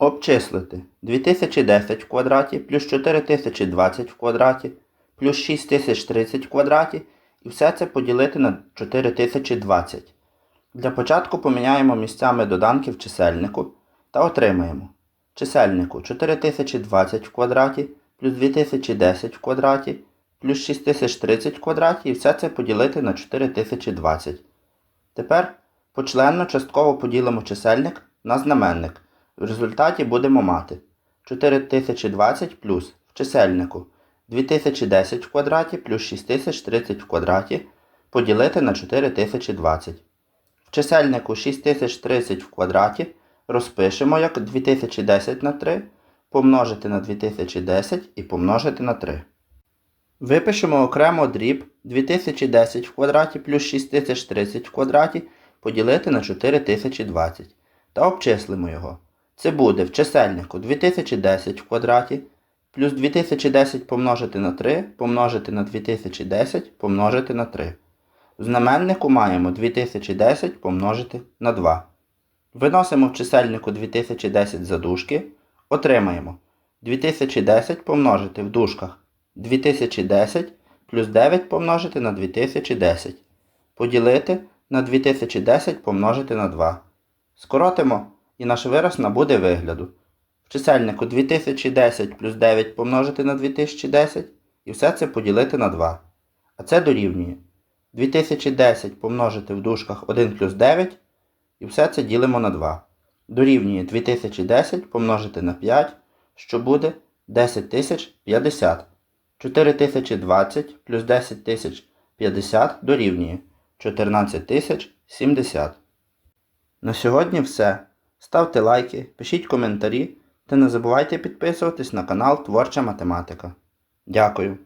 Обчислити 2010 в квадраті плюс 4020 в квадраті плюс 6030 в квадраті і все це поділити на 4020. Для початку поміняємо місцями доданки в чисельнику та отримаємо чисельнику 4020 в квадраті плюс 2010 в квадраті плюс 6030 в квадраті і все це поділити на 4020. Тепер почленно частково поділимо чисельник на знаменник. В результаті будемо мати 4020 плюс в чисельнику 2010 в квадраті плюс 6030 в квадраті поділити на 4020. В чисельнику 6030 в квадраті розпишемо як 2010 на 3 помножити на 2010 і помножити на 3. Випишемо окремо дріб 2010 в квадраті плюс 6030 в квадраті поділити на 4020 та обчислимо його. Це буде в чисельнику 2010 в квадраті плюс 2010 помножити на 3 помножити на 2010 помножити на 3. В знаменнику маємо 2010 помножити на 2. Виносимо в чисельнику 2010 за дужки, отримаємо 2010 помножити в дужках 2010 плюс 9 помножити на 2010. Поділити на 2010 помножити на 2. Скоротимо і наш вираз набуде вигляду. В чисельнику 2010 плюс 9 помножити на 2010 і все це поділити на 2. А це дорівнює 2010 помножити в дужках 1 плюс 9 і все це ділимо на 2. Дорівнює 2010 помножити на 5, що буде 10050. 4020 плюс 10050 дорівнює 14070. На сьогодні все. Ставте лайки, пишіть коментарі та не забувайте підписуватись на канал Творча Математика. Дякую.